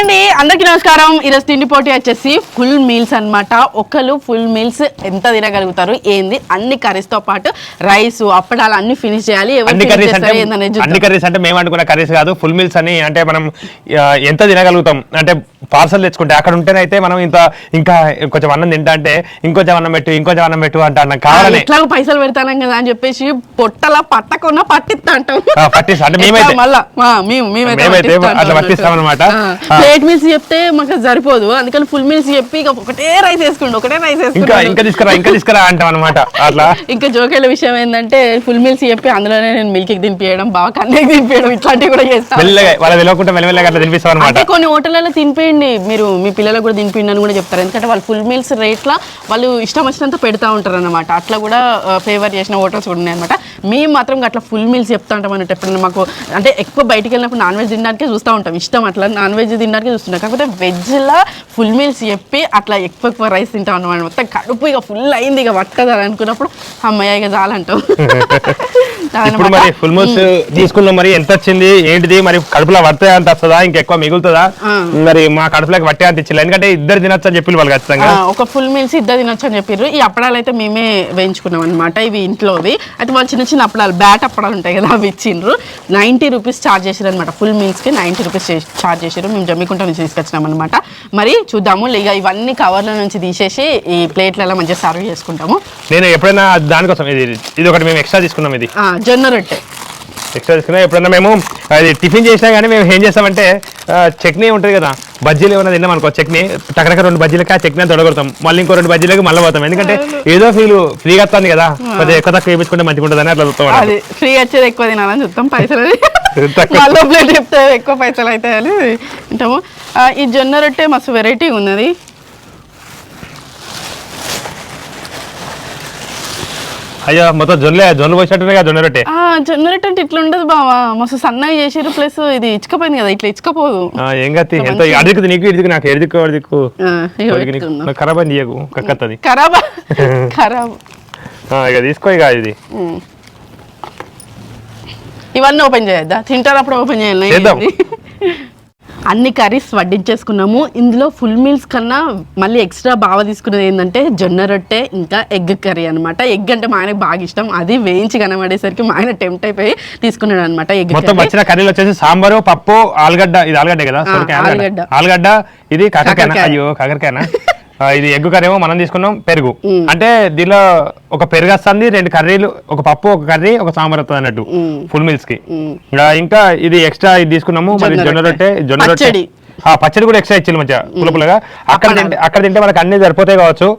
చేయండి అందరికీ నమస్కారం. ఈరోజు తిండి పోటీ వచ్చేసి ఫుల్ మీల్స్ అన్నమాట. ఒకళ్ళు ఫుల్ మీల్స్ ఎంత తినగలుగుతారు ఏంది అన్ని కర్రీస్తో పాటు రైస్ అప్పడాలు అన్ని ఫినిష్ చేయాలి. అన్ని కర్రీస్ అంటే. అన్ని కర్రీస్ అంటే మేము అనుకున్న కర్రీస్ కాదు. ఫుల్ మీల్స్ అని అంటే మనం ఎంత తినగలుగుతాం? అంటే పార్సల్ తెచ్చుకుంటే అక్కడ ఉంటేనైతే మనం ఇంత ఇంకా కొంచెం అన్నం తింటా అంటే ఇంకొంచెం అన్నం పెట్టు ఇంకొంచెం అన్నం పెట్టు అంటే అన్నం. ఆ, కావాలని ఎట్లాగో పైసలు పెడతానం కదా అని చెప్పేసి పొట్టలా పట్టకుండా పట్టిస్తా అంటాం. పట్టిస్తా. అంటే మేమైతే- మళ్ళా? మేమైతే అట్లా అంటాం పట్టిస్తాం అన్నమాట. ఆ, ఆ. మీల్స్ చెప్తే మాకు సరిపోదు. అందుకని ఫుల్ మీల్స్ చెప్పి ఇక ఒకటే రైస్ వేసుకోండి ఒకటే రైస్ ఇంకా వేసుకోండి. ఇంకా తీసుకురా ఇంకా తీసుకురా అంటాం అనమాట అట్లా. ఇంకా జోకేళ్ళ విషయం ఏంటంటే ఫుల్ మీల్స్ చెప్పి అందులోనే నేను మిల్క్ తినిపించడం బాగా కన్నెకి తినిపించడం ఇట్లాంటివి కూడా చేస్తాను మెల్లగా వాళ్ళ తెలియకుండా మెల్లమెల్లగా అట్లా తినిపిస్తాం అనమాట అంటే కొన్ని హోటళ్ళలో తినిపోయండి. మీరు మీ పిల్లలకు కూడా తినిపిండి అని కూడా చెప్తారు. ఎందుకంటే వాళ్ళు ఫుల్ మీల్స్ రేట్ల వాళ్ళు ఇష్టం వచ్చినంత పెడతా ఉంటారు అనమాట అట్లా కూడా ఫేవర్ చేసిన హోటల్స్ కూడా ఉన్నాయి అనమాట మేము మాత్రం అట్లా ఫుల్ మీల్స్ చెప్తా ఉంటాం అన్నట్టు ఎప్పుడైనా మాకు అంటే ఎక్కువ బయటికి వెళ్ళినప్పుడు నాన్ వెజ్ తినడానికే చూస్తూ ఉంటాం. ఇష్టం అట్లా నాన్ వెజ్ తినడానికే చూస్తున్నాం కాకపోతే వెజ్లో ఫుల్ మీల్స్ చెప్పి అట్లా ఎక్కువ ఎక్కువ రైస్ తింటాం అనమాట మొత్తం కడుపు ఇక ఫుల్ అయింది ఇక పట్టదా అనుకున్నప్పుడు అమ్మయ్య ఇక చాలంటాం ఇప్పుడు మరి ఫుల్ మీల్స్ తీసుకున్నాం మరి ఎంత వచ్చింది ఏంటిది మరి కడుపులో పడితే అంత వస్తుందా ఇంకెక్కువ మిగులుతుందా. మరి మా కడుపులోకి పట్టే అంత ఇచ్చింది ఎందుకంటే ఇద్దరు తినొచ్చు అని చెప్పి వాళ్ళు ఖచ్చితంగా. ఒక ఫుల్ మీల్స్ ఇద్దరు తినొచ్చు అని చెప్పారు ఈ అప్పడాలు అయితే మేమే వేయించుకున్నాం అనమాట ఇవి ఇంట్లోవి. అయితే వాళ్ళు చిన్న చిన్న అప్పడాలు బ్యాట్ అప్పడాలు ఉంటాయి కదా అవి ఇచ్చిండ్రు. నైంటీ రూపీస్ ఛార్జ్ చేసారు అనమాట ఫుల్ మీల్స్కి నైంటీ రూపీస్ ఛార్జ్ చేసారు మేము జమ్మికుంట నుంచి తీసుకొచ్చినాం అనమాట మరి చూద్దాము ఇక ఇవన్నీ కవర్ల నుంచి తీసేసి ఈ ప్లేట్లలో మంచిగా సర్వ్ చేసుకుంటాము. నేను ఎప్పుడైనా దానికోసం ఇది ఇది ఒకటి మేము ఎక్స్ట్రా తీసుకున్నాం ఇది. జొన్న రొట్టె. ఎక్స్ట్రా తీసుకున్నాం ఎప్పుడైనా మేము అది టిఫిన్ చేసినా కానీ మేము ఏం చేస్తామంటే చట్నీ ఉంటుంది కదా బజ్జీలు ఏమైనా తిన్నాం అనుకో చట్నీ టకటక రెండు బజ్జీలకి ఆ చట్నీ తొడగొడతాం. మళ్ళీ ఇంకో రెండు బజ్జీలకి మళ్ళీ పోతాం. ఎందుకంటే ఏదో ఫీల్ ఫ్రీగా వస్తుంది కదా కొద్దిగా ఎక్కువ తక్కువ వేయించుకుంటే మంచిగా ఉంటుంది అట్లా చూస్తాం అది ఫ్రీ వచ్చేది ఎక్కువ తినాలని చూస్తాం పైసలు తక్కువ. మళ్ళీ ప్లేట్ చెప్తే ఎక్కువ పైసలు అని తింటాము ఆ, ఈ జొన్న రొట్టె మస్తు వెరైటీ ఉన్నది. అయ్యో మొత్తం జొన్నలే జొన్న పోసినట్టునే కదా జొన్న రొట్టె. ఆ, జొన్న రొట్టె అంటే ఇట్లా ఉండదు బావా. మస్తు సన్నగా చేసిరు ప్లస్ ఇది ఇచ్చుకపోయింది కదా ఇట్లా ఇచ్చుకపోదు. ఏం కత్తి? ఎంత అడిదికు నీకు ఇడిదికు నాకు పెట్టుకుందాం. నాకు ఖరాబ్ అని తీయకు కక్కత్తది ఖరాబ్? ఖరాబ్. ఇక తీసుకో ఇక ఇది. ఇవన్నీ ఓపెన్ చేయొద్దా? తింటారప్పుడు ఓపెన్ చేయాలి చేద్దాం. అన్ని కర్రీస్ వడ్డించేసుకున్నాము. ఇందులో ఫుల్ మీల్స్ కన్నా మళ్ళీ ఎక్స్ట్రా బాగా తీసుకున్నది ఏంటంటే జొన్న రొట్టె ఇంకా ఎగ్ కర్రీ అనమాట ఎగ్ అంటే మా ఆయనకు బాగా ఇష్టం. అది వేయించి కనబడేసరికి మా ఆయన టెంప్ట్ అయిపోయి తీసుకున్నాడు అనమాట ఎగ్ మొత్తం వచ్చిన కర్రీలు వచ్చేసి సాంబారు పప్పు ఆలుగడ్డ ఇది ఆలుగడ్డ కదా? ఆలుగడ్డ. ఆలుగడ్డ. ఇది కాకరకాయ. అయ్యో కాకరకాయనా? ఇది ఎగ్ కర్రీ ఏమో మనం తీసుకున్నాం పెరుగు. అంటే దీనిలో ఒక పెరుగు వస్తుంది రెండు కర్రీలు ఒక పప్పు ఒక కర్రీ ఒక సాంబార్ వస్తుంది అన్నట్టు ఫుల్ మీల్స్కి. ఇంకా ఇది ఎక్స్ట్రా ఇది తీసుకున్నాము మరి జొన్న రొట్టె. జొన్న రొట్టె. పచ్చడి. కూడా ఎక్స్ట్రా ఇచ్చింది మంచిగా పులుపులుగా అక్కడ తింటే అక్కడ తింటే మనకు అన్ని సరిపోతాయి కావచ్చు.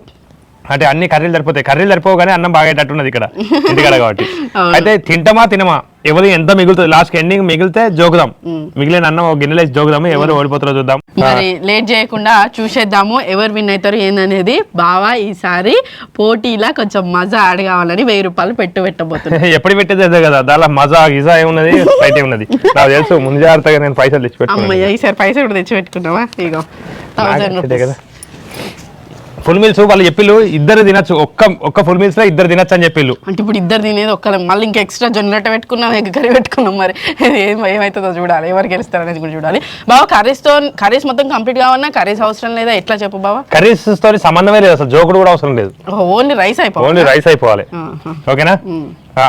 అంటే అన్ని కర్రీలు సరిపోతాయి. కర్రీలు సరిపోవు కానీ అన్నం బాగేటట్టు ఉన్నది ఇక్కడ ఇంటికాడ కాబట్టి. అయితే తింటామా తినమా? ఎవరు ఎంత మిగులుతుంది లాస్ట్ ఎండింగ్ మిగిలితే జోకుదాం. మిగిలిన అన్నం ఒక గిన్నెలో వేసి జోకుదాము ఎవరు ఓడిపోతారో చూద్దాం. మరి లేట్ చేయకుండా చూసేద్దాము ఎవరు విన్ అవుతారు ఏందనేది. బావా ఈసారి పోటీలా కొంచెం మజా యాడ్ కావాలని వెయ్యి రూపాయలు పెట్టు పెట్టబోతున్నాను ఎప్పుడు పెట్టేది కదా దానిలో మజా గిజా ఏమున్నది బయట ఉన్నది నాకు తెలుసు ముందు జాగ్రత్తగా నేను పైసలు తెచ్చి అమ్మయ్య ఈసారి పైసలు కూడా తెచ్చి పెట్టుకున్నావా ఇగో థౌసండ్ రూపీస్. ఫుల్ మీల్స్ వాళ్ళు చెప్పిళ్ళు ఇద్దరు తినచ్చు. ఒక్క ఒక్క ఫుల్ మీల్స్లో ఇద్దరు తినచ్చు అని చెప్పిళ్ళు. అంటే ఇప్పుడు ఇద్దరు తినేది ఒక్కలే. మళ్ళీ ఇంకా ఎక్స్ట్రా జొన్నట పెట్టుకున్నాం ఎగ్ కర్రీ పెట్టుకున్నాం మరి. ఏం ఏమవుతుందో చూడాలి. ఎవరు గెలుస్తారనేది కూడా చూడాలి. బావ కర్రీస్తో కర్రీస్ మొత్తం కంప్లీట్ కావన్నా కర్రీస్ అవసరం లేదా? ఎట్లా చెప్పు బావా? కర్రీస్తో సంబంధమే లేదు అసలు. జోకుడు కూడా అవసరం లేదు. ఓన్లీ రైస్ అయిపోవాలి. ఓన్లీ రైస్ అయిపోవాలి. ఓకేనా?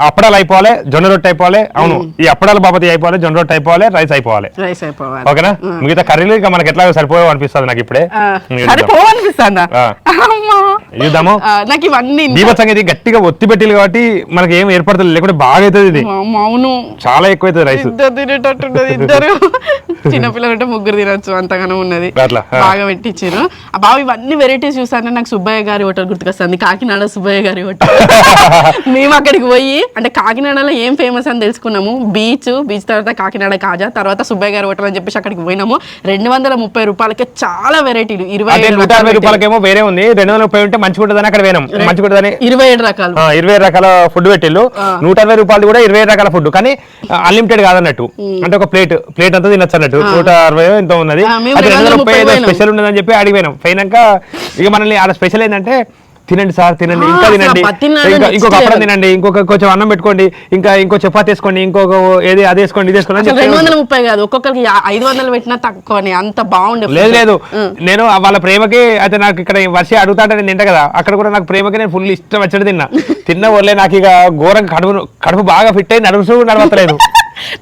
అప్పడాలు అయిపోవాలి జొన్న రొట్టె అయిపోవాలి అవును. ఈ అప్పడాల బాపతి అయిపోవాలి జొన్న రొట్టె అయిపోవాలి రైస్ అయిపోవాలి. రైస్ అయిపోవాలి. ఓకేనా? మిగతా కర్రీలు ఇక మనకి ఎట్లా సరిపోయో అనిపిస్తుంది నాకు ఇప్పుడే. ఆ, ఇంక సరే చూద్దాం. పోవనిపిస్తుందా ఆ. అమ్మా. చూద్దాము. నాకు ఇవన్నీ బీభత్సంగా ఇది గట్టిగా ఒత్తి పెట్టిల్లు కాబట్టి మనకి ఏం ఏర్పడుతుంది లేకుంటే బాగా అవుతుంది ఇది. అమ్మ, అవును. చాలా ఎక్కువ అవుతుంది రైస్. ఇద్దరు తినేటట్టుంటది ఇద్దరు. చిన్నపిల్లలు అంటే ముగ్గురు తినొచ్చు అంతగానో ఉన్నది. బాగా పెట్టించారు ఆ బాబు ఇవన్నీ వెరైటీస్ చూసానే నాకు సుబ్బయ్య గారి హోటల్ గుర్తుకొస్తుంది కాకినాడ సుబ్బయ్య గారి హోటల్. మేము అక్కడికి పోయి అంటే కాకినాడలో ఏం ఫేమస్ అని తెలుసుకున్నాము? బీచ్ బీచ్ తర్వాత కాకినాడ కాజా తర్వాత సుబ్బయ్య గారి హోటల్ అని చెప్పేసి అక్కడికి పోయినాము. రెండు వందల ముప్పై రూపాయలకి చాలా వెరైటీలు ఇరవై నూట అరవై. రూపాయలకేమో వేరే ఉంది. రెండు వందల ముప్పై ఉంటే మంచిగా ఉంటుందని అక్కడ పోయినాం. మంచిగా ఉంటుందని ఇరవై ఏడు రకాలు. ఇరవై రకాల ఫుడ్ పెట్టిల్లు నూట అరవై రూపాయలు కూడా ఇరవై రకాల ఫుడ్ కానీ అన్లిమిటెడ్ కాదన్నట్టు. అంటే ఒక ప్లేట్ ప్లేట్ అంతా తినచ్చు అన్నట్టు నూట అరవై ఎంతో ఉన్నది. స్పెషల్ ఉన్నదని చెప్పి అడిగిపోయినాం పోయినాక ఇక మనల్ని ఆడ స్పెషల్ ఏంటంటే తినండి సార్ తినండి. ఇంకా తినండి. ఇంకా ఇంకొక అప్పడం. తినండి. ఇంకొక కొంచెం అన్నం పెట్టుకోండి. ఇంకా ఇంకో చపాతి వేసుకోండి. ఇంకొక ఏది అది వేసుకోండి ఇది వేసుకోండి రెండు వందల ముప్పై కాదు. ఒక్కొక్కరికి ఐదు వందలు పెట్టినా తక్కువని. అంత బాగుండే లేదు. లేదు. నేను వాళ్ళ ప్రేమకి అయితే నాకు ఇక్కడ వర్ష అడుగుతాంటే నేను తింటా కదా. అక్కడ కూడా నాకు ప్రేమకి నేను ఫుల్ ఇష్టం వచ్చాడు తిన్నా. తిన్న వల్లే నాకు ఇక ఘోరం కడుపు కడుపు బాగా ఫిట్ అయి నడుసు నడవట్లేదు.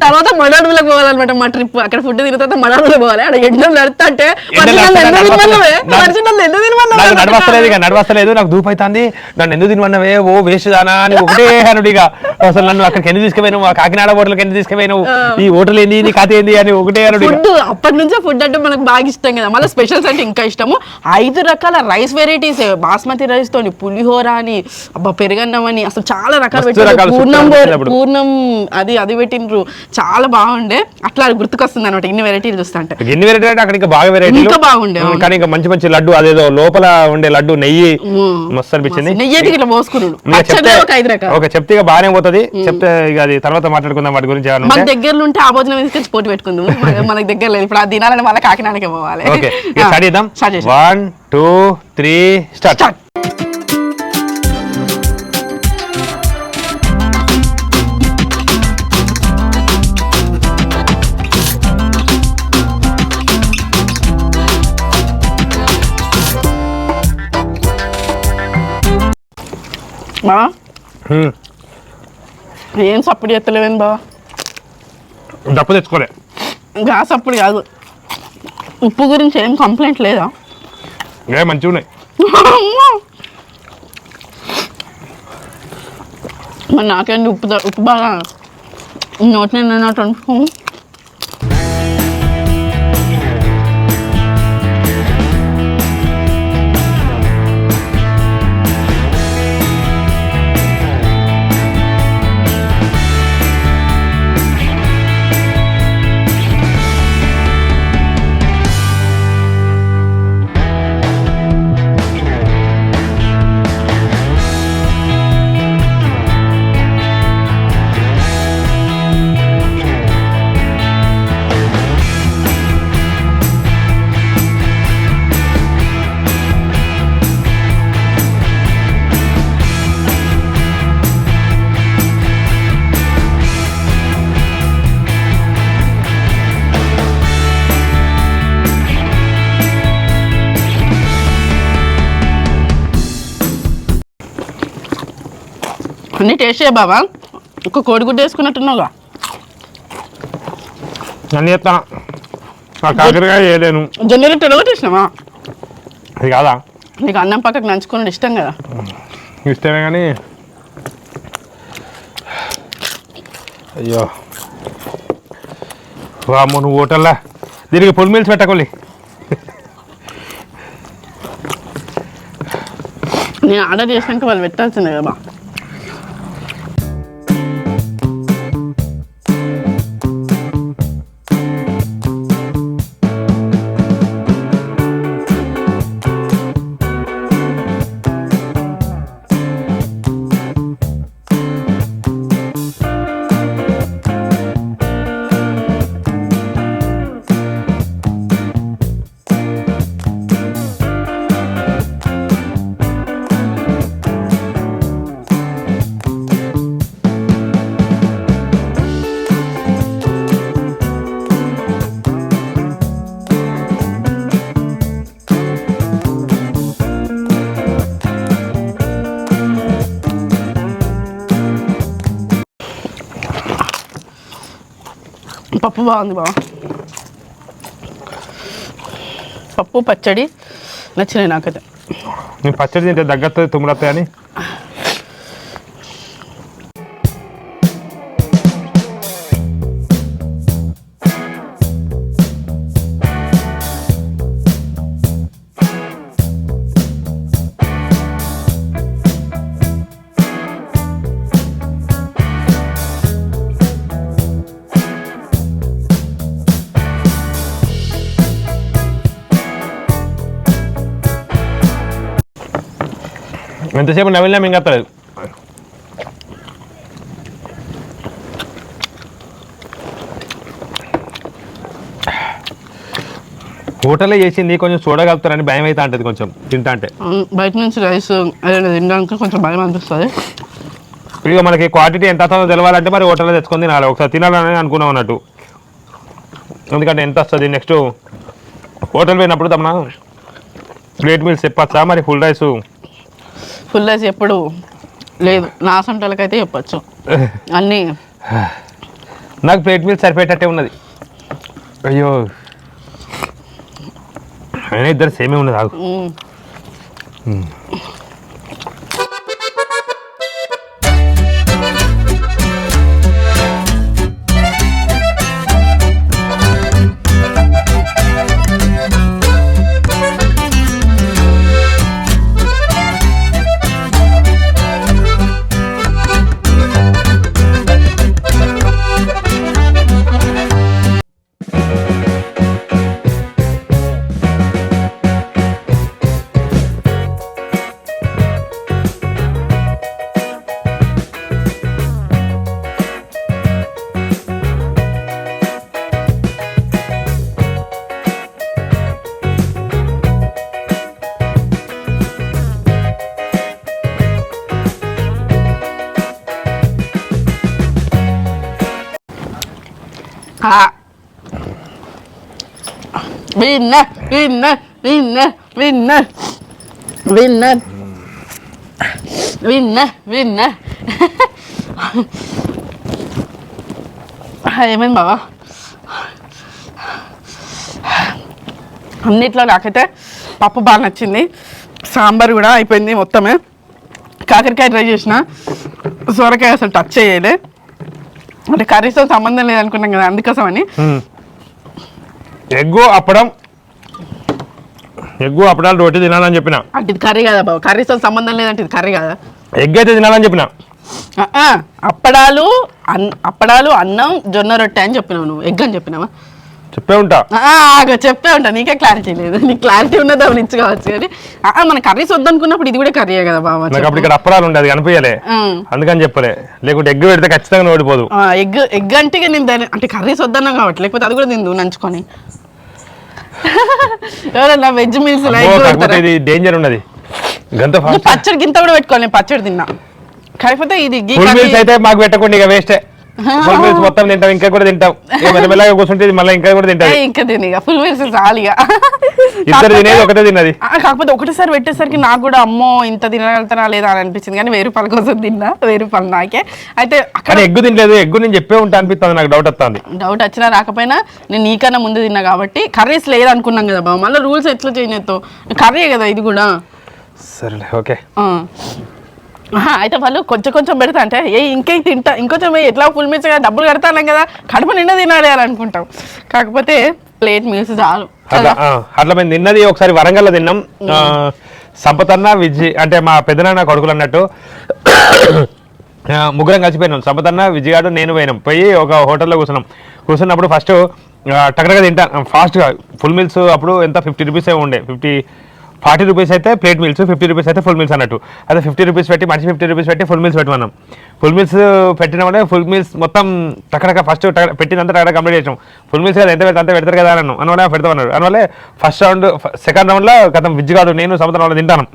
తర్వాత మడాడులకు పోవాలన్నమాట మా ట్రిప్. అక్కడ ఫుడ్ తిన్న తర్వాత మడాడులకు పోవాలి. అక్కడ ఎండలు నడుతా అంటే ఎండలు వర్షం నడుస్తుంటే ఎందుకు తినమన్నవే? నాకు- వర్షం ఎందుకు తినమన్నవే? నాకు నడవస్తలేదు ఇక నడవస్తలేదు. నాకు దూపు అవుతుంది నన్ను ఎందుకు తినమన్నవే? ఓ వేస్ట్ దానా అని ఒకటే అనుడు ఇక. అసలు నన్ను అక్కడికి ఎందుకు తీసుకుపోయినావు? ఆ కాకినాడ హోటల్కి ఎందుకు తీసుకుపోయినావు? ఈ హోటల్ ఏంది? నీ కథ ఏంది? అని ఒకటే అనుడు. ఫుడ్ అప్పటి నుంచే ఫుడ్ అంటే మనకు బాగా ఇష్టం కదా. మళ్ళీ స్పెషల్స్ అంటే ఇంకా ఇష్టము. ఐదు రకాల రైస్ వెరైటీస్ బాస్మతి రైస్ తోని పులిహోర అని అబ్బా పెరుగన్నం అని. అసలు చాలా రకాలు పెట్టారు. పూర్ణం. పూర్ణం అది అది చాలా బాగుండే. అట్లా గుర్తుకొస్తుంది అనమాట ఇన్ని వెరైటీలు చూస్తా అంటే. ఎన్ని వెరైటీ అంటే అక్కడ ఇంకా బాగా వెరైటీ ఇంకా బాగుండే. కానీ ఇంకా మంచి మంచి లడ్డు అదేదో లోపల ఉండే లడ్డు నెయ్యి మస్తు అనిపించింది. నెయ్యి ఇట్లా పోసుకున్నాడు ఓకే చెప్తే ఇక బాగానే పోతుంది. చెప్తే ఇక అది తర్వాత మాట్లాడుకుందాం వాటి గురించి మన. దగ్గరలో ఉంటే ఆ భోజనం తీసుకొచ్చి పోటీ పెట్టుకుందాం? మన- మనకి దగ్గర లేదు. ఇప్పుడు అది తినాలని మళ్ళీ కాకినాడకే పోవాలి. ఓకే ఇక స్టార్ట్ చేద్దాం. స్టార్ట్ చేద్దాం వన్ టూ త్రీ స్టార్ట్. ఏం సప్పుడు చేస్తలేవేం బా? డప్పు తెచ్చుకోలే. గా సప్పుడు కాదు. ఉప్పు గురించి ఏం కంప్లైంట్ లేదా? ఏ మంచిగా ఉన్నాయి. మరి నాకేంటి ఉప్పు ఉప్పు బాగా నోటి నిన్నట్టు అన్ని టేస్ట్ చేయ బాబా. ఒక కోడిగుడ్డు వేసుకున్నట్టున్నావుగా. నన్ను చెప్తాను కాకరకాయ వేయలేను. జొన్నలు టెలగొట్టేసినావా అది కాదా? నీకు అన్నం పక్కకు నంచుకున్నాడు ఇష్టం కదా. ఇష్టమే కానీ. అయ్యో. వామ్మో నువ్వు హోటల్లా దీనికి ఫుల్ మీల్స్ పెట్టకోలే. నేను ఆర్డర్ చేసినాక వాళ్ళు పెట్టాల్సిందే కదా. పప్పు బాగుంది బావ. పప్పు పచ్చడి నచ్చినాయి నాకైతే. నేను పచ్చడి తింటే దగ్గర తుమ్ములత్తాయి ఎంతసేపు నవ్వినా మింగత్తలేదు హోటల్లో చేసింది కొంచెం చూడగలుగుతారని భయం అయితే అంటది కొంచెం తింటా అంటే బయట నుంచి రైస్ తినడానికి కొంచెం భయం అనిపిస్తుంది. ఇక మనకి క్వాంటిటీ ఎంత వస్తుందో తెలవాలంటే మరి హోటల్లో తెచ్చుకొని తినాలి. ఒకసారి తినాలని అనుకున్నాం అన్నట్టు. ఎందుకంటే ఎంత వస్తుంది నెక్స్ట్? హోటల్ పోయినప్పుడు తమ ప్లేట్ మీల్స్ చెప్పచ్చా? మరి ఫుల్ రైస్ ఫుల్ రైస్ ఎప్పుడు లేదు. నా సొంటలకైతే చెప్పచ్చు. అన్నీ నాకు ప్లేట్ మీల్స్ సరిపోయేటట్టే ఉన్నది. అయ్యో. అయినా ఇద్దరు సేమే ఉన్నది ఆగు. Winner winner winner winner winner winner winner ఏమైంది బాబా అన్నిట్లో నాకైతే పప్పు బాగా నచ్చింది. సాంబార్ కూడా అయిపోయింది మొత్తమే. కాకరకాయ ట్రై చేసిన. సొరకాయ అసలు టచ్ చేయలే. అంటే కర్రీస్తో సంబంధం లేదనుకున్నాం కదా అందుకోసమని. ఎగ్గు అప్పడం ఎగ్గు అప్పడాలు రోటీ తినాలని చెప్పిన. అంటే ఇది కర్రీ కదా బాబు. కర్రీస్తో సంబంధం లేదంటే ఇది కర్రీ కదా. ఎగ్ అయితే తినాలని చెప్పిన. ఆ, ఆ, అప్పడాలు అన్ అప్పడాలు అన్నం జొన్న రొట్టె అని చెప్పినావు నువ్వు. ఎగ్ అని చెప్పినావా? చెప్పే ఉంటా. ఆ, ఆగు, చెప్పే ఉంటా. నీకే క్లారిటీ లేదు. నీకు క్లారిటీ ఉన్నది అవి కానీ. ఆ, ఆ, మన కర్రీస్ వద్దనుకున్నప్పుడు ఇది కూడా కర్రీయే కదా బాబా. నాకు అప్పుడు ఇక్కడ అప్పడాలు ఉండదు కనిపించలే. అందుకని చెప్పలే. లేకుంటే ఎగ్ పెడితే ఖచ్చితంగా ఓడిపోదు ఎగ్ ఎగ్ అంటే ఇక నేను దాని అంటే కర్రీస్ వద్దన్నాం కాబట్టి లేకపోతే అది కూడా తిందు నంచుకొని. ఎవరన్నా వెజ్ మీల్స్ ఇది డేంజర్ ఉన్నది. గంత పచ్చడి గింత కూడా పెట్టుకోవాలి పచ్చడి తిన్నా. కాకపోతే ఇది అయితే మాకు పెట్టకుండా ఇక వేస్టే ఫుల్ మీల్స్ మొత్తం తింటాం ఇంకా కూడా తింటాం. మెల్లమెల్లగా కూర్చుంటే మళ్ళీ ఇంకా కూడా ఏ, తింటది ఇంకా. తిని ఫుల్ మీల్స్ చాలిగా ఇద్దరు తినేది ఒకటే తిన్నది. కాకపోతే ఒకటేసారి పెట్టేసరికి నాకు కూడా అమ్మో ఇంత తినగలుగుతానా లేదా అని అనిపించింది. కానీ వెయ్యి రూపాయల కోసం తిన్నా వెయ్యి రూపాయలు నాకే. అయితే అక్కడ ఎగ్గు తినలేదు. ఎగ్గు నేను చెప్పే ఉంటా అనిపిస్తుంది నాకు డౌట్ వస్తుంది. డౌట్ వచ్చినా రాకపోయినా నేను నీకన్నా ముందు తిన్నా కాబట్టి కర్రీస్ లేదనుకున్నాం కదా బాబు మళ్ళీ రూల్స్ ఎట్లా చేంజ్ అవుతావు కర్రీ కదా ఇది కూడా. సరేలే ఓకే. అయితే వాళ్ళు కొంచెం కొంచెం పెడతా అంటే ఏ ఇంకే తింటా? ఇంకొంచెం ఎట్లా ఫుల్ మీల్స్ కదా డబ్బులు కడతాను కదా కడుపు నిండా తినాలి అని అనుకుంటాం. కాకపోతే ప్లేట్ మీల్స్ చాలు. అట్లా మేము తిన్నది ఒకసారి వరంగల్లో తిన్నాం. సంపతన్న విజయ్ అంటే మా పెద్దనాన్న కొడుకులు అన్నట్టు ముగ్గురం కలిసిపోయినాం. సంపతన్న విజయగాడు నేను పోయినాం. పోయి ఒక హోటల్లో కూర్చున్నాం. కూర్చున్నప్పుడు ఫస్ట్ టక్కడగా తింటా. ఫాస్ట్గా ఫుల్ మీల్స్ అప్పుడు ఎంత ఫిఫ్టీ రూపీస్ ఉండే. ఫిఫ్టీ ఫార్టీ రూపీస్ అయితే ప్లేట్ మీల్స్ ఫిఫ్టీ రూపీస్ అయితే ఫుల్ మీల్స్ అన్నట్టు. అదే ఫిఫ్టీ రూపీస్ పెట్టి మనిషి ఫిఫ్టీ రూపీస్ పెట్టి ఫుల్ మీల్స్ పెట్టమన్నాం. ఫుల్ మీల్స్ పెట్టిన పెట్టినామంటే ఫుల్ మీల్స్ మొత్తం టక్కడక ఫస్ట్ పెట్టినంత టక్కడ కంప్లీట్ చేసాం ఫుల్ మీల్స్ కదా ఎంత పెడితే అంత పెడతారు కదా అన్నాను అనవల్ల పెడతామన్నారు. అనవల్ల ఫస్ట్ రౌండ్ సెకండ్ రౌండ్లో గతం విజ్జిగాడు నేను సముద్రం వాళ్ళు తింటాను.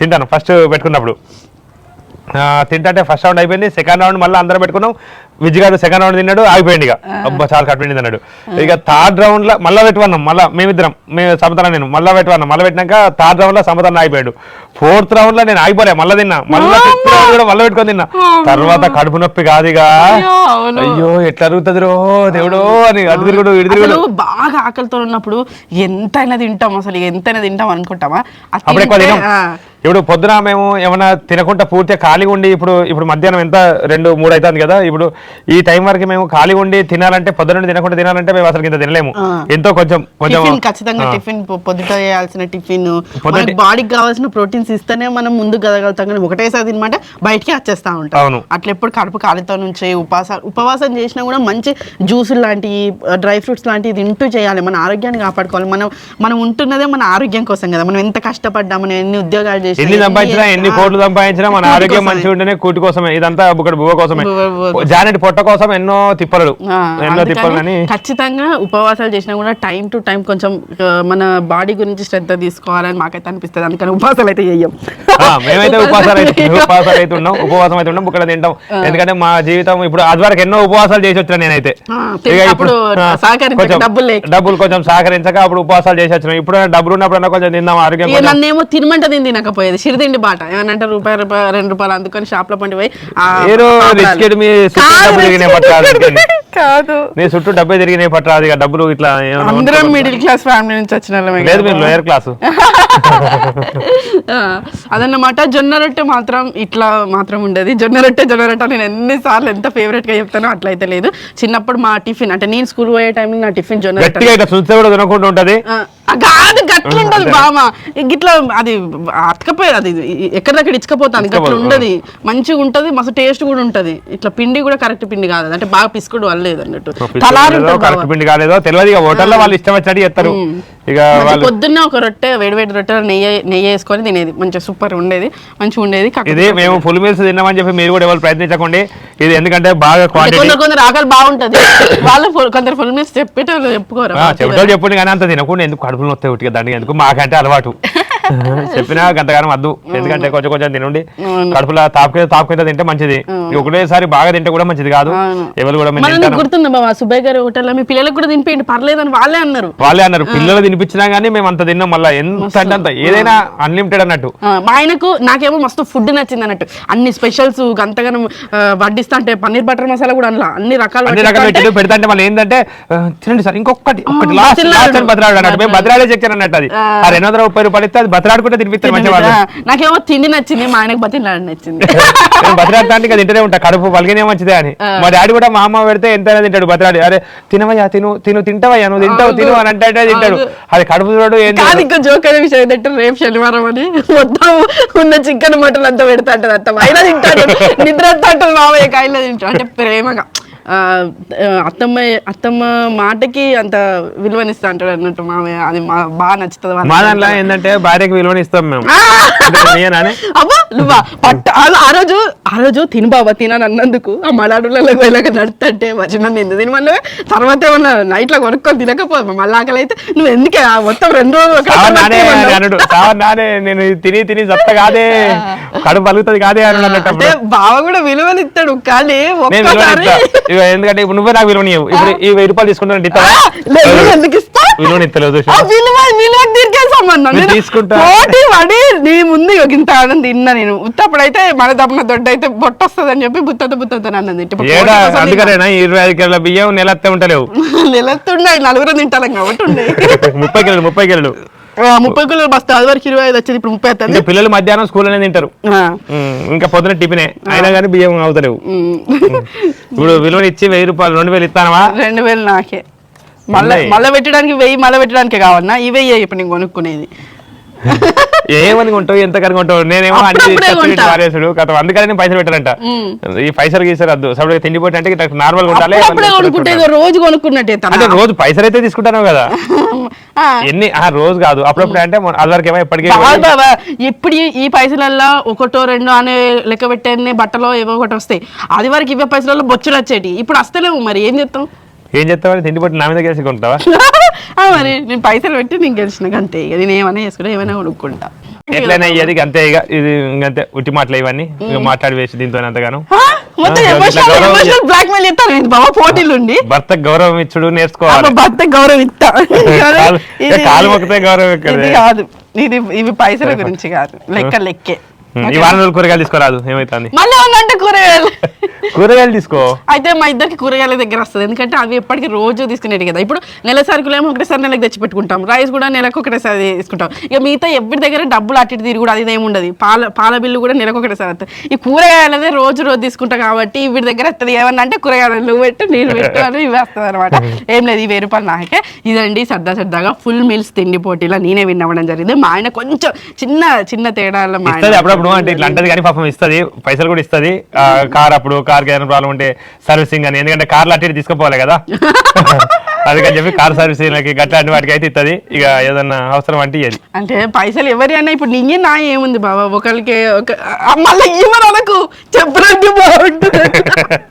తింటాను ఫస్ట్ పెట్టుకున్నప్పుడు. తింటే ఫస్ట్ రౌండ్ అయిపోయింది సెకండ్ రౌండ్ మళ్ళీ అందరం పెట్టుకున్నాం. విజ్జిగాడు సెకండ్ రౌండ్ తిన్నాడు ఆగిపోయింది ఇక. అబ్బా చాలా కట్టింది అన్నాడు ఇక థర్డ్ రౌండ్లో మళ్ళీ పెట్టుకున్నాం మళ్ళీ మేమిద్దరం మేము సమతన నేను మళ్ళీ పెట్టుకున్నాం మళ్ళీ పెట్టినాక థర్డ్ రౌండ్లో సమతన ఆగిపోయాడు. ఫోర్త్ రౌండ్లో నేను ఆగిపోలే మళ్ళీ తిన్నా. మళ్ళీ ఫిఫ్త్ రౌండ్ కూడా మళ్ళీ పెట్టుకొని తిన్నా. తర్వాత కడుపు నొప్పి కాదు ఇక. అయ్యో, ఎట్లా అరుగుతుంది రో దేవుడో అని అటు తిరుగుడు ఇటు తిరుగుడు బాగా ఆకలితో ఉన్నప్పుడు ఎంతైనా తింటాం అసలు ఎంతైనా తింటాం అనుకుంటామా? అప్పుడు ఎక్కువ తినం. ఇప్పుడు పొద్దున మేము ఏమైనా తినకుండా పూర్తిగా ఖాళీగా ఉండి ఇప్పుడు ఇప్పుడు మధ్యాహ్నం ఎంత రెండు మూడు అవుతుంది కదా ఇప్పుడు ఈ టైం వరకు మేము ఖాళీగా ఉండి తినాలంటే పొద్దున తినకుండా తినాలంటే మేము అసలు ఇంత తినలేము. ఎంతో కొంచెం కొంచెం టిఫిన్ ఖచ్చితంగా. టిఫిన్ పొద్దుట చేయాల్సిన టిఫిన్ బాడీకి కావాల్సిన ప్రోటీన్స్ ఇస్తేనే మనం ముందుకు కదగలుగుతాం కానీ ఒకటేసారి తినమంటే బయటికి వచ్చేస్తా ఉంటాం అవును. అట్లా ఎప్పుడు కడుపు కాలితో నుంచి ఉపవాసాలు ఉపవాసం చేసినా కూడా మంచి జ్యూసులు లాంటివి డ్రై ఫ్రూట్స్ లాంటివి తింటూ చేయాలి మన ఆరోగ్యాన్ని కాపాడుకోవాలి మనం మనం ఉంటున్నదే మన ఆరోగ్యం కోసం కదా మనం ఎంత కష్టపడ్డా మనం ఎన్ని ఉద్యోగాలు చేసినా ఎన్ని సంపాదించినా ఎన్ని కోట్లు సంపాదించినా మన ఆరోగ్యం. మంచిగా ఉంటేనే కూటి కోసమే ఇదంతా ఒకటి బువ్వ కోసమే. జానెట్ ఇలాంటి పొట్ట కోసం ఎన్నో తిప్పలు ఎన్నో అందుకని తిప్పలు అని ఖచ్చితంగా ఉపవాసాలు చేసినా కూడా టైం టు టైం కొంచెం మన బాడీ గురించి శ్రద్ధ తీసుకోవాలని మాకైతే అనిపిస్తుంది. అందుకని ఉపవాసాలు అయితే చెయ్యం. మేమైతే ఉపవాసాలు అయితే ఉపవాసాలు అయితే ఉన్నాం. ఉపవాసం అయితే ఉన్నాం బుక్కడ తింటాం. ఎందుకంటే మా జీవితం ఇప్పుడు అది వరకు ఎన్నో ఉపవాసాలు చేసి వచ్చినా నేనైతే. కొంచెం డబ్బులు కొంచెం సహకరించక అప్పుడు ఉపవాసాలు చేసి వచ్చినాం. ఇప్పుడు డబ్బులు ఉన్నప్పుడు కొంచెం తిందాం ఆరోగ్యం నన్నేమో తినమంట తిని తినకపోయేది. చిరుతిండి బాట. ఏమనంటే రూపాయి రూపాయి రెండు రూపాయలు అందుకొని షాప్లో పండి పోయి ఆ ఏదో పాపడాలు. కాదు, డబ్బులు తిరిగినాయి పట్టాలి కాదు నీ చుట్టూ డబ్బే తిరిగినాయి పట్టరాదు ఇక డబ్బులు ఇట్లా అందరం మిడిల్ క్లాస్ ఫ్యామిలీ నుంచి వచ్చిన లేదు. మీరు లోయర్ క్లాస్ అదన్నమాట జొన్న రొట్టె మాత్రం ఇట్లా మాత్రం ఉండేది. జొన్న రొట్టె జొన్న రొట్టె నేను ఎన్నిసార్లు ఎంత ఫేవరెట్గా చెప్తానో అట్లయితే లేదు. చిన్నప్పుడు మా టిఫిన్ అంటే నేను స్కూల్ పోయే టైంలో నా టిఫిన్ జొన్న రొట్టె ఇట్లా చూస్తే కూడా తినకుండా ఉంటది. కాదు గట్లుంటది బామ గిట్లా అది అతకపోయి అది ఎక్కడిదక్కడ ఇచ్చకపోతాను. గట్ల ఉండదు. మంచిగా ఉంటది మస్తు టేస్ట్ కూడా ఉంటది. ఇట్లా పిండి కూడా కరెక్ట్ పిండి కాదు. అంటే బాగా పిసుకుడు వల్లేదు అన్నట్టు. కరెక్ట్ పిండి కాలేదో తెలియదు హోటల్లో వాళ్ళు ఇష్టం వచ్చినట్టు చేస్తారు. ఇక పొద్దున్న ఒక రొట్టె వేడి వేడి రొట్టె నెయ్యి నెయ్యి వేసుకొని తినేది. మంచిగా సూపర్ ఉండేది మంచిగా ఉండేది. ఇది మేము ఫుల్ మీల్స్ తిన్నామని చెప్పి మీరు కూడా ఎవరు ప్రయత్నించకండి. ఇది ఎందుకంటే బాగా కొందరు కొందరు ఆకలి బాగుంటది. వాళ్ళు కొందరు ఫుల్ మీల్స్ చెప్పేటోళ్ళు చెప్పుకోరు. చెప్పండి కానీ అంత తినకుండా ఎందుకు కడుపులు వస్తాయి దండిగా ఎందుకు? మాకంటే అలవాటు. చెప్పినా గంతగానం వద్దు. ఎందుకంటే కొంచెం కొంచెం తినండి కడుపులో తాపుకే తాపుకే తింటే మంచిది. ఒకటేసారి బాగా తింటే కూడా మంచిది కాదు. ఎవరు కూడా గుర్తుందా బాబా సుబ్బయ్య గారి హోటల్లో మీ పిల్లలకు కూడా తినిపించండి పర్లేదని వాళ్ళే అన్నారు. వాళ్ళే అన్నారు. పిల్లలు తినిపించినా కానీ మేము అంత తిన్నాం మళ్ళీ. ఎంత అంటే అంత ఏదైనా అన్లిమిటెడ్ అన్నట్టు. మా ఆయనకు నాకేమో మస్తు ఫుడ్ నచ్చింది అన్నట్టు. అన్ని స్పెషల్స్ అంతగానం వడ్డిస్తా అంటే పన్నీర్ బటర్ మసాలా కూడా అందులో అన్ని రకాలు అన్ని రకాలు పెడతా అంటే వాళ్ళు ఏంటంటే తినండి సార్. ఇంకొకటి ఒకటి లాస్ట్. లాస్ట్ అని బతరాడు అన్నట్టు. మేము బతరాడే చెక్కారు అన్నట్టు అది. ఆ రెండు వందల ముప్పై రూపాయలు ఇస్తే అది బతరాడుకుంటే తినిపిస్తారు మంచి వాళ్ళు ఆ, నాకేమో తిండి నచ్చింది మా ఆయనకు బతిలాడు నచ్చింది. అది తింటూనే ఉంటా కడుపు పలిగినే మంచిదే అని. మా డాడీ కూడా మా అమ్మ పెడితే ఎంతైనా తింటాడు బతరాడి అరే తినవయ్యా తిను తిను తింటావయ్యా నువ్వు తింటావు తిను అని అంటే తింటాడు. అది కడుపు చూడు ఏం ఇంకా జోక్ అనే విషయం ఏంటంటే రేపు శనివారం అని మొత్తం ఉన్న చికెన్ మటన్ అంతా పెడతా అంటది అత్త అయినా తింటాడు నిద్ర అంటారు మామయ్య కాయలో తింటాడు అంటే ప్రేమగా. అత్తమ్మ అత్తమ్మ మాటకి అంత విలువనిస్తా అంటాడు అన్నట్టు మామయ్య. అది మా బాగా నచ్చుతుంది. మా దాంట్లో ఏంటంటే భార్యకి విలువని ఇస్తాం మేము నేనానే అబ్బా నువ్వా పట్ట ఆ- రోజు ఆ రోజు తిను బాబా తినని అన్నందుకు. ఆ మలాడులలో వెళ్ళక నడుతుంటే వచ్చిన ఎందుకు తిని మళ్ళీ తర్వాత ఏమన్నా నైట్లో కొనుక్కొని తినకపోదు మళ్ళీ ఆకలి అయితే నువ్వు ఎందుకే ఆ మొత్తం రెండు రోజులు నానే నానే తిని తిని జప్త కాదే. కడుపు పలుకుతుంది కాదే అని అన్నట్టు బావ కూడా విలువలు ఇస్తాడు కానీ ఒక్కసారి. ఇక ఎందుకంటే ఇప్పుడు నువ్వే నాకు విలువనియవు ఇప్పుడు ఈ వెయ్యి రూపాయలు తీసుకుంటాను ఇస్తావా? ఆ, లేదు, ఎందుకు ఇస్తా విలువని ఇస్తలేవు చూసి ఆ విలువ విలువ దీనికే సంబంధం మీరు నేను తీసుకుంటా. పడి నీ ముందు ఇంత ఆనందం తిన్నా నేను. ఉత్తప్పుడైతే మన తప్పున దొడ్డ అయితే బొట్ట వస్తుంది అని చెప్పి బుత్తత బుత్తత అన్నది అందుకనేనా ఇరవై ఐదు కిలోల బియ్యం నెలత్తే ఉంటలేవు నలుగురు తింటాం కాబట్టి ఉన్నాయి ముప్పై కిలోలు ముప్పై కిలోలు ఆ, ముప్పై కిలోలు బస్తా అది వరకు ఇరవై ఐదు వచ్చేది ఇప్పుడు ముప్పై ఇంకా పిల్లలు మధ్యాహ్నం స్కూల్లోనే తింటారు. ఆ, ఉమ్, ఇంకా పొద్దున టిఫినే. అయినా కానీ బియ్యం అవుతలేవు. ఇప్పుడు విలువని ఇచ్చి వెయ్యి రూపాయలు రెండు వేలు ఇస్తానవా? రెండు వేలు నాకే. మళ్ళీ. మళ్ళీ పెట్టడానికి వెయ్యి మళ్ళీ పెట్టడానికి కావన్నా ఇవే ఇప్పుడు నేను కొనుక్కునేది. ఏమని కొంటావు? ఎంత కనుక కొంటావు? నేనేమో అన్ని కథ అందుకని నేను పైసలు పెట్టారంట ఈ పైసలు గీసారు వద్దు. తిండి పోటీ అంటే నార్మల్ ఉండాలి రోజు కొనుక్కున్నట్టే. అంటే రోజు పైసలు అయితే తీసుకుంటాను కదా. ఎన్ని? ఆ రోజు కాదు. అప్పుడప్పుడు అంటే వరకు ఏమో ఇప్పటికే ఇప్పుడు ఈ- పైసలల్లో ఒకటో రెండో అనే లెక్క పెట్టే బట్టలో ఏవో ఒకటి వస్తాయి. అది వరకు ఇవే పైసలలో బొచ్చులు వచ్చేటి ఇప్పుడు వస్తలేవు మరి. ఏం చేస్తాం? ఏం చెప్తావని తిండి పోటీ నా మీద గెలిచి కొంటావా? మరి నేను పైసలు పెట్టి నేను గెలిచిన అంతే. ఇక నేను ఏమైనా చేసుకుంటా ఏమైనా కొనుక్కుంటా. ఎట్లయినా అయ్యేది అంతే ఇక. ఇది ఇంకంతే ఉట్టి మాటలు ఇవన్నీ. ఇక మాట్లాడి వేసి దీంతో అంతగాను. మొత్తం ఎమోషనల్ ఎమోషనల్ బ్లాక్ మెయిల్ చేస్తాను నేను బాబా పోటీలుండి. భర్తకు గౌరవం ఇచ్చుడు నేర్చుకోవాలి. భర్త గౌరవం ఇస్తా. కాలు- మొక్కితే గౌరవం? ఇది కాదు. ఇది ఇవి పైసల గురించి కాదు. లెక్క లెక్కే. ఈ వారం రోజులు కూరగాయలు తీసుకోరాదు ఏమైతుంది? మళ్ళీ ఉందంటే కూరగాయలు. కూరగాయలు తీసుకో. అయితే మా ఇద్దరికి కూరగాయల దగ్గర వస్తుంది. ఎందుకంటే అవి ఎప్పటికీ రోజు తీసుకునేవి కదా. ఇప్పుడు నెల సరుకులు ఏమో ఒకటేసారి నెలకు తెచ్చి పెట్టుకుంటాం. రైస్ కూడా నెలకు ఒకటేసారి తీసుకుంటాం. ఇక మిగతా ఎవరి దగ్గర డబ్బులు అటు ఇటు తిరిగి కూడా అది ఉండదు. పాల పాల బిల్లు కూడా నెలకు ఒకటేసారి వస్తుంది. ఈ కూరగాయలదే రోజు రోజు తీసుకుంటాం కాబట్టి వీడి దగ్గర వస్తుంది. ఏమన్నా అంటే కూరగాయలు నువ్వు పెట్టు నీళ్ళు పెట్టు అని ఇవి వస్తుంది అనమాట ఏం లేదు ఈ వెయ్యి రూపాయలు నాకే. ఇదండి సరదా సరదాగా ఫుల్ మీల్స్ తిండి పోటీలో నేనే విన్నవ్వడం జరిగింది. మా ఆయన కొంచెం చిన్న చిన్న తేడాలో మా ఆయన. అప్పుడప్పుడు అంటే ఇట్లా అంటది కానీ పాపం ఇస్తుంది పైసలు కూడా ఇస్తుంది. కార్ అప్పుడు కార్కి ఏదైనా ప్రాబ్లం ఉంటే సర్వీసింగ్ అని ఎందుకంటే కార్లు అట్టి తీసుకుపోవాలి కదా. అందుకని చెప్పి కార్ సర్వీసింగ్లకి గట్లాంటి వాటికి అయితే ఇస్తుంది ఇక ఏదన్నా అవసరం అంటే ఇది అంటే పైసలు ఎవరి అన్నా ఇప్పుడు నీయే నా ఏముంది బాబా ఒకరికి ఒక మళ్ళీ అనకు చెప్పడానికి బాగుంటుంది.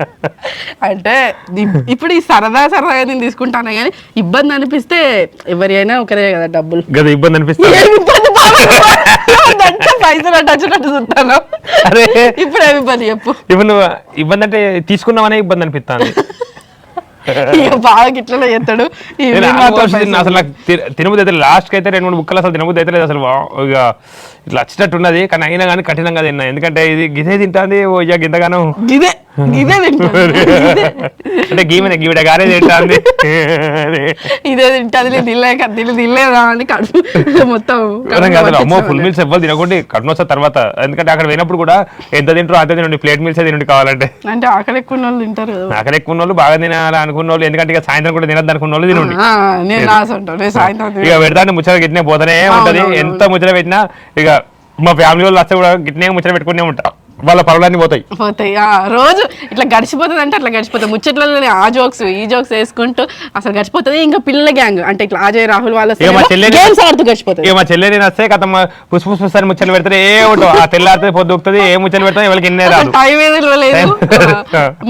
అంటే ఇప్- ఇప్పుడు ఈ సరదా సరదాగా నేను తీసుకుంటాను కానీ ఇబ్బంది అనిపిస్తే ఎవరి అయినా ఒకరే కదా డబ్బులు. గది ఇబ్బంది అనిపిస్తుంది. ఏమి ఇబ్బంది పైసలు అట్టు వచ్చినట్టు చూస్తాను. అరే. ఇప్పుడు ఏమి ఇబ్బంది చెప్పు. ఇప్పుడు నువ్వు ఇబ్బంది అంటే తీసుకున్నావనే ఇబ్బంది అనిపిస్తుంది ఇక బాగా ఇట్లనే చేస్తాడు. అసలు నాకు తినబుద్ధి అయితే లాస్ట్కి అయితే రెండు మూడు బుక్కలు అసలు తినబుద్ధి అయితే లేదు అసలు ఇక ఇట్లా వచ్చినట్టు ఉన్నది కానీ అయినా కానీ కఠినంగా తిన్నా. ఎందుకంటే ఇది గిదే తింటాంది ఓ ఇక గింతగానం. తింటాడు ఇదే. అంటే గీమెనే గీవిడ గారే తింటాంది. ఇదే తింటది నేను తినలేక తిని తినలేదా అని కడుపు మొత్తం అమ్మో ఫుల్ మీల్స్ ఎవ్వరు తినకండి కడుపు వస్తా తర్వాత. ఎందుకంటే అక్కడ పోయినప్పుడు కూడా ఎంత తింటారో అంతే తినండి ప్లేట్ మీల్స్ తినండి కావాలంటే. అంటే ఆకలి ఎక్కువ వాళ్ళు తింటారు కదా. అక్కడ ఎక్కువ ఉన్న వాళ్ళు బాగా తినాలి అనుకున్న వాళ్ళు ఎందుకంటే ఇక సాయంత్రం కూడా తినద్దు అనుకున్న వాళ్ళు తినండి నేను సాయంత్రం ఇక పెడతాంటే ముచ్చట గిట్నే పోతూనే ఉంటది. ఎంత ముచ్చట పెట్టినా ఇక మా ఫ్యామిలీ వాళ్ళు వస్తే కూడా గిట్నే ముచ్చట పెట్టుకునే ఉంటా. వాళ్ళ పనులన్నీ పోతాయి. పోతాయి. ఆ, రోజు ఇట్లా గడిచిపోతుంది అంటే అట్లా గడిచిపోతుంది ముచ్చట్లలోనే ఆ జోక్స్ ఈ జోక్స్ వేసుకుంటూ అసలు గడిచిపోతుంది. ఇంకా పిల్లల గ్యాంగ్ అంటే ఇట్లా అజయ్ రాహుల్ వాళ్ళ గేమ్స్ ఆడుతూ గడిచిపోతుంది. మా చెల్లె నేను వస్తే కథ పుష్ప పుష్ప అని ముచ్చలు పెడితే ఏ ఉంటావు? ఆ తెల్లారితే పొద్దుకుతుంది ఏ ముచ్చలు పెడతా ఎవరికి ఎన్నే రాదు. టైం ఏదో లేదు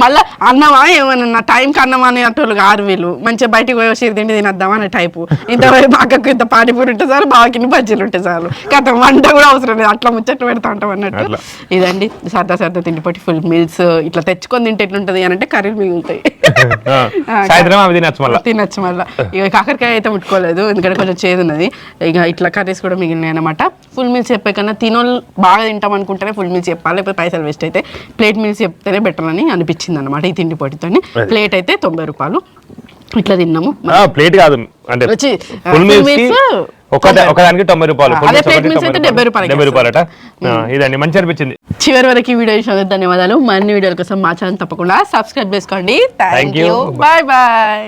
మళ్ళా అన్నమా ఏమన్నా టైం కి అన్నమా అని అట్టోళ్ళు ఆరు వీళ్ళు మంచిగా బయటికి పోయి వచ్చి తిండి తినద్దాం అనే టైపు ఇంత అక్కకు ఇంత పానీపూరి ఉంటే చాలు బాగా బజ్జీలు ఉంటే చాలు. కథ వంట కూడా అవసరం లేదు. అట్లా ముచ్చట్లు పెడతా ఉంటాం అన్నట్టు. ఇదండి. సరదా సరదా తిండిపోటి ఫుల్ మీల్స్ ఇట్లా తెచ్చుకొని తింటే ఎట్లుంటది అని అంటే కర్రీలు మిగులుతాయి. సాయంత్రం అవి తినచ్చు మళ్ళీ. తినచ్చు మళ్ళీ. ఇక కాకరకాయ అయితే ముట్టుకోలేదు ఎందుకంటే కొంచెం చేదు ఉన్నది. ఇక ఇట్లా కర్రీస్ కూడా మిగిలినాయి అనమాట ఫుల్ మీల్స్ చెప్పే కన్నా తినోళ్ళు బాగా తింటాం అనుకుంటేనే ఫుల్ మీల్స్ చెప్పాలి లేకపోతే పైసలు వేస్ట్ అయితే ప్లేట్ మీల్స్ చెప్తేనే బెటర్ అని అనిపించింది అనమాట ఈ తిండి ప్లేట్ అయితే తొంభై రూపాయలు. ఇట్లా తిన్నాము. ప్లేట్ కాదు. అంటే ఫుల్ మీల్స్ ఒకదానికి తొంభై రూపాయలు. డెబ్బై రూపాయలట? ఇదండి మంచి అనిపించింది. చివరి వరకు ఈ వీడియో చూసినందుకు ధన్యవాదాలు. మరిన్ని వీడియోల కోసం మా ఛానల్ తప్పకుండా సబ్స్క్రైబ్ చేసుకోండి. థ్యాంక్. You bye bye